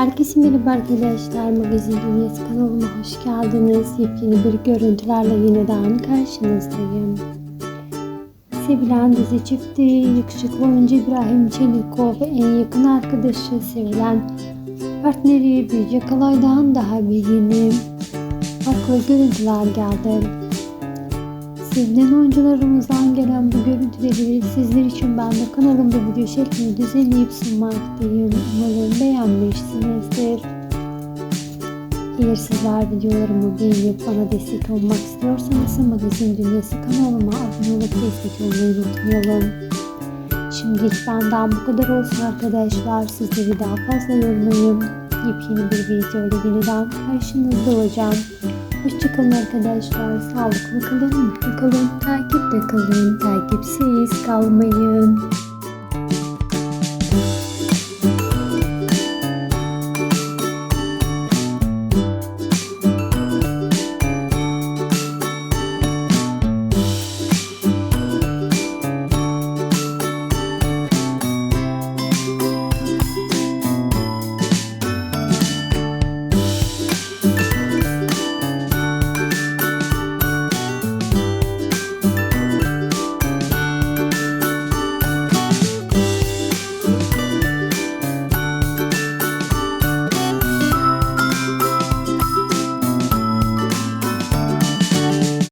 Herkese merhaba arkadaşlar. Magazin Dünyası kanalıma hoş geldiniz. Yepyeni bir görüntülerle yeniden karşınızdayım. Sevilen dizi çifti, yakışıklı oyuncu İbrahim Çelikov ve en yakın arkadaşı sevilen partneri Büyüce Kalay'dan daha bir yeni farklı görüntüler geldi. Sevilen oyuncularımızdan gelen bu görüntüleri sizler için ben de kanalımda video şeklinde düzenleyip sunmaktayım. Umarım beğenmişsinizdir. Eğer sizler videolarımı beğenip bana destek olmak istiyorsanız Magazin Dünyası kanalıma abone olup destek olmayı unutmayalım. Şimdilik benden bu kadar olsun arkadaşlar. Sizleri daha fazla yormayayım. Yepyeni bir video ile yeniden karşınızda olacağım. Hoşçakalın arkadaşlar. Sağlıklı kalın, mutlu kalın, takipte kalın, takipsiz kalmayın.